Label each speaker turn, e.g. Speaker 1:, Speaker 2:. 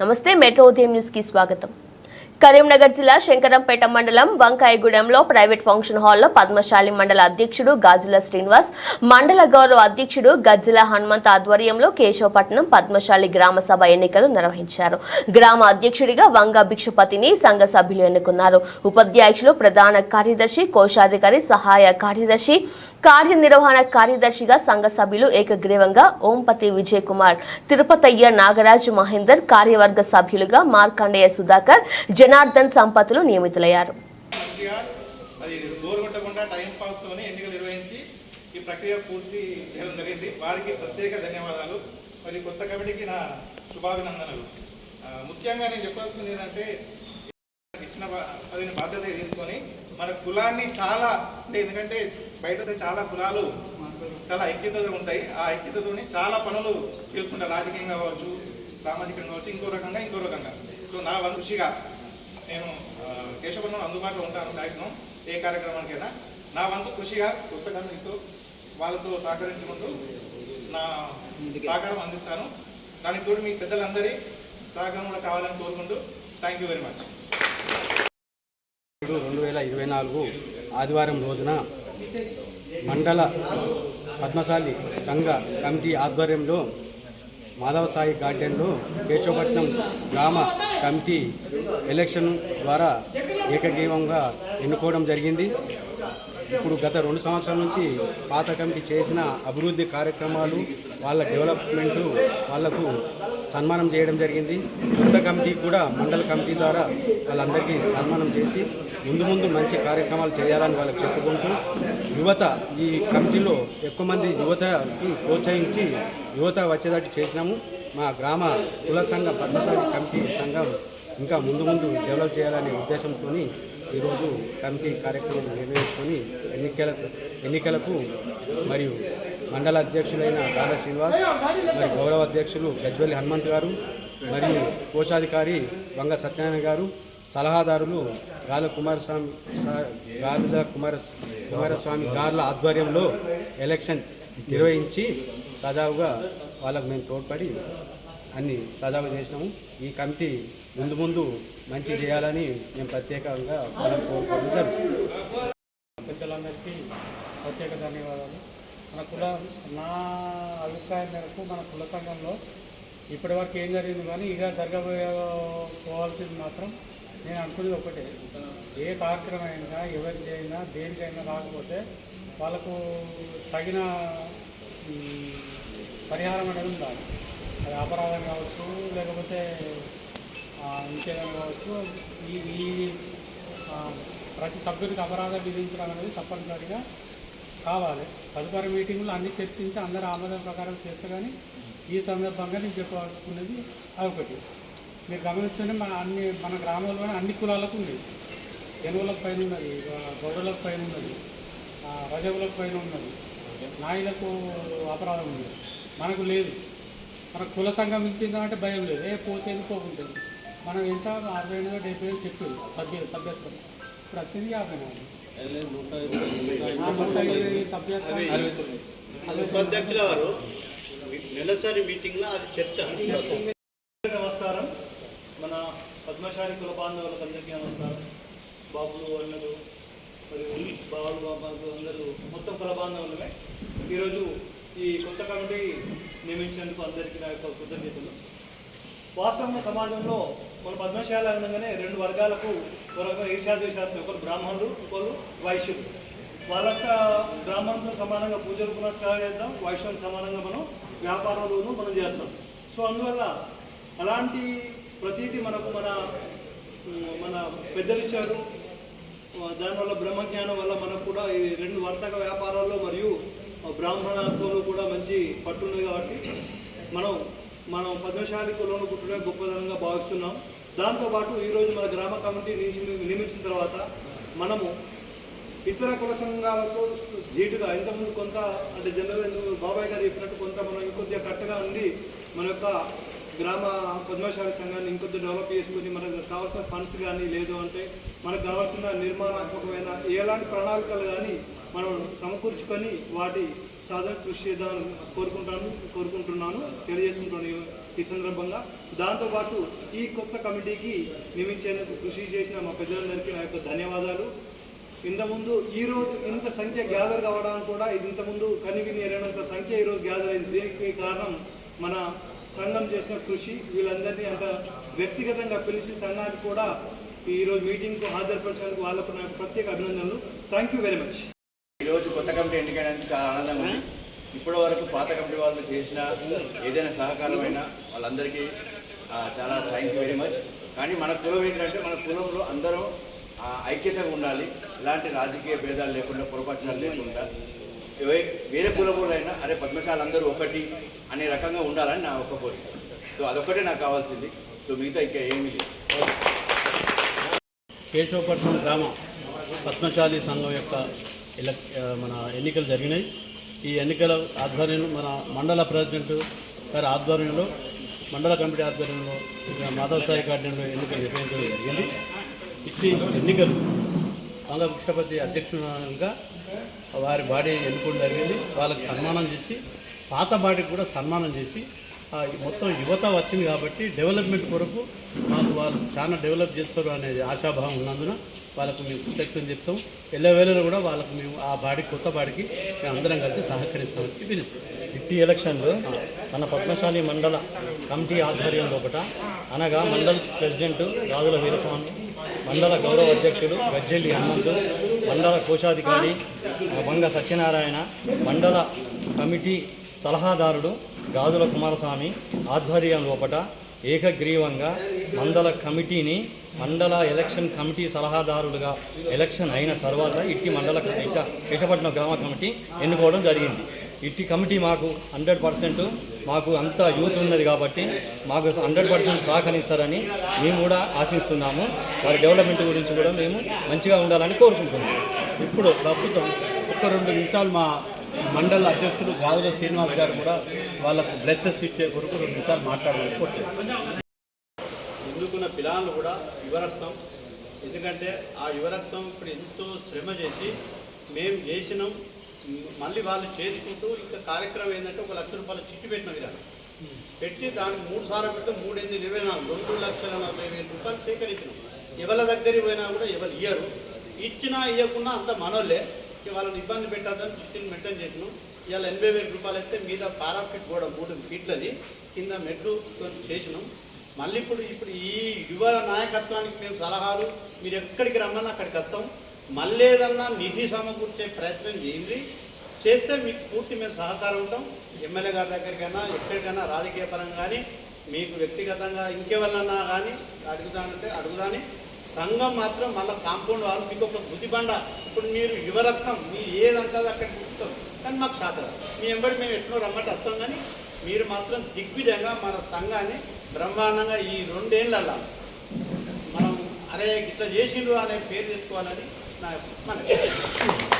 Speaker 1: నమస్తే మెట్రో ఉదయం న్యూస్కి స్వాగతం. కరీంనగర్ జిల్లా శంకరంపేట మండలం వంకాయగూడెంలో ప్రైవేట్ ఫంక్షన్ హాల్లో పద్మశాలి మండల అధ్యక్షుడు గాజుల శ్రీనివాస్ మండల గౌరవ అధ్యక్షుడు గజ్జల హనుమంత్ ఆధ్వర్యంలో కేశవపట్నం పద్మశాలి గ్రామ సభ ఎన్నికలు నిర్వహించారు. గ్రామ అధ్యక్షుడిగా వంగ భిక్షపతిని సంఘ సభ్యులు ఎన్నుకున్నారు. ఉపాధ్యాయులు ప్రధాన కార్యదర్శి కోశాధికారి సహాయ కార్యదర్శి కార్యనిర్వహణ కార్యదర్శిగా సంఘ సభ్యులు ఏకగ్రీవంగా ఓంపతి విజయ్ కుమార్ తిరుపతయ్య నాగరాజ్ మహేందర్ కార్యవర్గ సభ్యులుగా మార్కండేయ సుధాకర్ జనార్దన్ సంపత్లు నియమితులయ్యారు.
Speaker 2: ఈ ప్రక్రియ పూర్తి చేయడం జరిగింది. వారికి ప్రత్యేక ధన్యవాదాలు. మరి కొత్త కమిటీకి నా శుభాభినందనలు. ముఖ్యంగా నేను చెప్పాల్సింది ఏంటంటే ఇచ్చిన బా- బాధ్యత తీసుకొని మన కులాన్ని చాలా అంటే ఎందుకంటే బయట చాలా కులాలు చాలా ఐక్యతగా ఉంటాయి. ఆ ఐక్యతతోని చాలా పనులు చేసుకుంటారు రాజకీయంగా కావచ్చు సామాజికంగా కావచ్చు ఇంకో రకంగా ఇంకో రకంగా. సో నా వంతు ఖుషిగా నేను ఆ, అందుబాటులో ఉంటాను మ్యాక్సిమం ఏ కార్యక్రమానికైనా. నా వంతు కృషిగా కొత్త కమిటీతో వాళ్ళతో సహకరించుకుంటూ నా సహకారం అందిస్తాను. దానికి తోడు మీ పెద్దలందరి సహకారం కూడా కావాలని కోరుకుంటూ థ్యాంక్ యూ వెరీ మచ్.
Speaker 3: ఇరవై నాలుగు ఆదివారం రోజున మండల పద్మశాలి సంఘ కమిటీ ఆధ్వర్యంలో మాధవసాయి గార్డెన్లో కేశవపట్నం గ్రామ కమిటీ ఎలక్షన్ ద్వారా ఏకగ్రీవంగా ఎన్నుకోవడం జరిగింది. ఇప్పుడు గత రెండు సంవత్సరాల నుంచి పాత కమిటీ చేసిన అభివృద్ధి కార్యక్రమాలు వాళ్ళ డెవలప్మెంటు వాళ్ళకు సన్మానం చేయడం జరిగింది. కొత్త కమిటీ కూడా మండల కమిటీ ద్వారా వాళ్ళందరికీ సన్మానం చేసి ముందు ముందు మంచి కార్యక్రమాలు చేయాలని వాళ్ళకి చెప్పుకుంటూ యువత ఈ కమిటీలో ఎక్కువ మంది యువతకి ప్రోత్సహించి యువత వచ్చేటట్టు చేసినాము. మా గ్రామ కుల సంఘం పద్మశాలి కమిటీ సంఘం ఇంకా ముందు ముందు డెవలప్ చేయాలనే ఉద్దేశంతో ఈరోజు కమిటీ కార్యక్రమం నిర్వహించుకొని ఎన్నికలకు ఎన్నికలకు మరియు మండల అధ్యక్షులైన గాల శ్రీనివాస్ మరియు గౌరవ అధ్యక్షులు గజ్వల్లి హనుమంత్ గారు మరియు కోశాధికారి వంగ సత్యనారాయణ గారు సలహాదారులు గాల కుమారస్వామి గాలుజ కుమార కుమారస్వామి గారుల ఆధ్వర్యంలో ఎలక్షన్ నిర్వహించి సజావుగా వాళ్ళకు మేము తోడ్పడి అన్ని సజావు చేసినాము. ఈ కమిటీ ముందు ముందు మంచి చేయాలని మేము ప్రత్యేకంగా వాళ్ళని కోరుకోవడం జరుగుతుంది.
Speaker 4: పెద్దలందరికీ ప్రత్యేక ధన్యవాదాలు. మన కుల నా అభిప్రాయం మేరకు మన కుల సంఘంలో ఇప్పటివరకు ఏం జరిగింది కానీ ఇక జరగబోయే పోవాల్సింది మాత్రం నేను అనుకునేది ఒకటే. ఏ కార్యక్రమం అయినా ఎవరికి చేయినా దేనికైనా రాకపోతే వాళ్ళకు తగిన పరిహారం అనేది ఉండాలి. అది అపరాధం కావచ్చు లేకపోతే ఇంకేదైనా కావచ్చు ఈ ఈ ప్రతి సభ్యుడికి అపరాధం విధించడం అనేది తప్పనిసరిగా కావాలి. తదుపరి మీటింగ్లో అన్ని చర్చించి అందరూ ఆమోదం ప్రకారం చేస్తే కానీ ఈ సందర్భంగా నేను చెప్పవలసుకున్నది అదొకటి మీరు గమనిస్తేనే మన అన్ని మన గ్రామంలోనే అన్ని కులాలకు ఉంది ఎనువులకు పైన ఉన్నది గౌడలకు పైన ఉన్నది రజవులకు పైన ఉన్నది నాయులకు అపరాధం ఉంది మనకు లేదు మన కుల సంఘం ఇచ్చిందంటే భయం లేదు ఏ పోతే పోకుంటుంది మనం ఎంత అరవై ఎనిమిది డెబ్బై ఏళ్ళు చెప్పేది సభ్య సభ్యత్వం ఇప్పుడు వచ్చింది యాభై నాలుగు నూట ఇరవై సభ్యత్వం
Speaker 5: ఉపాధ్యక్షుల వారు నెలసరి మీటింగ్లో అది చర్చ
Speaker 2: పద్మశాలి కుల బాంధవులకు అందరికీ నమస్కారం. బాబులు అన్నలు మరియు బావులు బాబాలు అందరూ మొత్తం కుల బాంధవులమే. ఈరోజు ఈ కొత్త కమిటీ నియమించినందుకు అందరికీ నా యొక్క కృతజ్ఞతలు. వాస్తవంగా సమాజంలో మన పద్మశాల అనగానే రెండు వర్గాలకు ఒక రకమైన ఒకరు బ్రాహ్మణులు ఒకరు వైశ్యులు. వాళ్ళ యొక్క బ్రాహ్మణులతో సమానంగా పూజలు పునస్కారాలు చేద్దాం వైశ్యులకు సమానంగా మనం వ్యాపారాలను మనం చేస్తాం. సో అందువల్ల అలాంటి ప్రతిదీ మనకు మన మన పెద్దలు ఇచ్చారు. దానివల్ల బ్రహ్మజ్ఞానం వల్ల మనకు కూడా ఈ రెండు వర్తక వ్యాపారాల్లో మరియు బ్రాహ్మణత్వంలో కూడా మంచి పట్టున్నది కాబట్టి మనం మనం పద్మశాలి కులంలో పుట్టడం గొప్పదనంగా భావిస్తున్నాం. దాంతోపాటు ఈరోజు మన గ్రామ కమిటీ నియమించిన నియమించిన తర్వాత మనము ఇతర కుల సంఘాలతో ధీటుగా ఇంతకుముందు కొంత అంటే జనరల్ బాబాయ్ గారు చెప్పినట్టు కొంత మనం ఇంకొద్దిగా కట్టగా ఉండి మన యొక్క గ్రామ పద్మశాల సంఘాన్ని ఇంకొద్ది డెవలప్ చేసుకుని మనకు కావాల్సిన ఫండ్స్ కానీ లేదు అంటే మనకు కావాల్సిన నిర్మాణాత్మకమైన ఎలాంటి ప్రణాళికలు కానీ మనం సమకూర్చుకొని వాటి సాధన కృషి చేద్దామని కోరుకుంటాను కోరుకుంటున్నాను తెలియజేసుకుంటాను ఈ- సందర్భంగా. దాంతోపాటు ఈ కొత్త కమిటీకి నియమించేందుకు కృషి చేసిన మా పెద్దలందరికీ నా యొక్క ధన్యవాదాలు. ఇంతకుముందు ఈ రోజు ఇంత సంఖ్య గ్యాదర్ కావడానికి కూడా ఇది ఇంతకుముందు కనివిని ఎరగనంత సంఖ్య ఈరోజు గ్యాదర్ అయింది. దీనికి కారణం మన సంఘం చేసిన కృషి వీళ్ళందరినీ అంత వ్యక్తిగతంగా పిలిచి సంఘానికి కూడా ఈరోజు మీటింగ్కు హాజరుపరచడానికి వాళ్ళకు నాకు ప్రత్యేక అభినందనలు. థ్యాంక్ యూ వెరీ మచ్
Speaker 6: ఈరోజు కొత్త కమిటీ ఎన్నికైనందుకు చాలా ఆనందంగా ఉంది. ఇప్పటి వరకు పాత కమిటీ వాళ్ళు చేసిన ఏదైనా సహకారమైనా వాళ్ళందరికీ చాలా థ్యాంక్ యూ వెరీ మచ్ కానీ మన కులం ఏంటంటే మన కులంలో అందరం ఐక్యతగా ఉండాలి. ఇలాంటి రాజకీయ భేదాలు లేకుండా పొరపక్షాలు లేకుండా. వేరే కులములైనా అరే పద్మశాల అందరూ ఒకటి అనే రకంగా ఉండాలని నా ఒక్క కోరిక. సో అదొక్కటే నాకు కావాల్సింది. సో మిగతా ఇంకా ఏమీ లేదు.
Speaker 7: కేశవపట్నం గ్రామ పద్మశాలి సంఘం యొక్క మన ఎన్నికలు జరిగినాయి. ఈ ఎన్నికల ఆధ్వర్యంలో మన మండల ప్రెసిడెంట్ గారి ఆధ్వర్యంలో మండల కమిటీ ఆధ్వర్యంలో మాధవ సాయి గార్డెన్లో ఎన్నికలు నిర్వహించడం జరిగింది. ఇచ్చి ఎన్నికలు మంగళకృష్ణపతి అధ్యక్షునిగా వారి బాడీ ఎన్నుకోవడం జరిగింది? వాళ్ళకి సన్మానం చేసి పాత బాడీకి కూడా సన్మానం చేసి మొత్తం యువత వచ్చింది కాబట్టి డెవలప్మెంట్ కొరకు మాకు వాళ్ళు చాలా డెవలప్ చేస్తారు అనేది ఆశాభావం ఉన్నందున వాళ్ళకు మేము కృతజ్ఞతలు చెప్తాం. ఎల్లవేళలో కూడా వాళ్ళకు మేము ఆ బాడీ కొత్త బాడీకి మేము అందరం కలిసి సహకరిస్తామని పిలుస్తాం
Speaker 8: ఇట్టి ఎలక్షన్లో మన పద్మశాలి మండల కమిటీ ఆధ్వర్యంలో ఒకట అనగా మండల ప్రెసిడెంట్ రాజుల వీరస్వామి మండల గౌరవ అధ్యక్షులు గజ్జెల్లి హనుమంతు మండల కోశాధికారి వంగ సత్యనారాయణ మండల కమిటీ సలహాదారుడు గాజుల కుమారస్వామి ఆధ్వర్యం లోపట ఏకగ్రీవంగా మండల కమిటీని మండల ఎలక్షన్ కమిటీ సలహాదారులుగా ఎలక్షన్ అయిన తర్వాత ఇట్టి మండల ఇట్ట కేశపట్నం గ్రామ కమిటీ ఎన్నుకోవడం జరిగింది. ఇట్టి కమిటీ మాకు హండ్రెడ్ పర్సెంట్ మాకు అంత యూత్ ఉన్నది కాబట్టి మాకు హండ్రెడ్ పర్సెంట్ సహకరిస్తారని మేము కూడా ఆశిస్తున్నాము. వారి డెవలప్మెంట్ గురించి కూడా మేము మంచిగా ఉండాలని కోరుకుంటున్నాము.
Speaker 7: ఇప్పుడు ప్రస్తుతం ఒక రెండు నిమిషాలు మా మండల అధ్యక్షులు గాజుల శ్రీనివాస్ గారు కూడా వాళ్ళకు బ్లెస్సెస్ ఇచ్చే కొరకు రెండు నిమిషాలు మాట్లాడాలని కోరుతున్నాను
Speaker 6: ఎన్నుకున్న పిల్లలు కూడా యువరక్తం. ఎందుకంటే ఆ యువరక్తం ఇప్పుడు ఎంతో శ్రమ చేసి మేము చేసినాం. మళ్ళీ వాళ్ళు చేసుకుంటూ ఇంకా కార్యక్రమం ఏంటంటే ఒక లక్ష రూపాయల చిట్టి పెట్టిన విధానం. పెట్టి దానికి మూడు సార్లు పెట్టి మూడు ఎనిమిది ఇరవై నాలుగు రెండు లక్షల నలభై వేల రూపాయలు సేకరించినాం. ఎవరి దగ్గరికి పోయినా కూడా ఎవరు ఇయ్యరు. ఇచ్చినా ఇవ్వకుండా అంత మనోళ్ళే. వాళ్ళని ఇబ్బంది పెట్టద్దని చిట్టిని మెయింటైన్ చేసినాం. ఇవాళ ఎనభై వేల రూపాయలు అయితే మీద పారాఫిట్ కూడా మూడు ఫీట్లది కింద మెట్లు చేసినాం. మళ్ళీ ఇప్పుడు ఇప్పుడు ఈ యువ నాయకత్వానికి మేము సలహాలు మీరు ఎక్కడికి రమ్మన్నా అక్కడికి వస్తాం. మళ్ళీ ఏదన్నా నిధి సమకూర్చే ప్రయత్నం చేయండి. చేస్తే మీకు పూర్తి మేము సహకారం ఉంటాం. ఎమ్మెల్యే గారి దగ్గరికైనా ఎక్కడికైనా రాజకీయ పరంగా కానీ మీకు వ్యక్తిగతంగా ఇంకెవరన్నా కానీ అడుగుదానంటే అడుగుదాని. సంఘం మాత్రం మళ్ళీ కాంపౌండ్ వారు మీకు ఒక గుదిబండ ఇప్పుడు మీరు యువరత్నం మీ ఏదంటే అక్కడ కూర్చుతాం కానీ మాకు శాతం. మీ ఎంబడి మేము ఎట్లా రమ్మంటే వస్తాం కానీ మీరు మాత్రం దిగ్విజంగా మన సంఘాన్ని బ్రహ్మాండంగా ఈ రెండేళ్ళల్లో మనం అరే ఇట్లా చేసిండ్రు అనే పేరు తెచ్చుకోవాలని నా యొక్క మనవి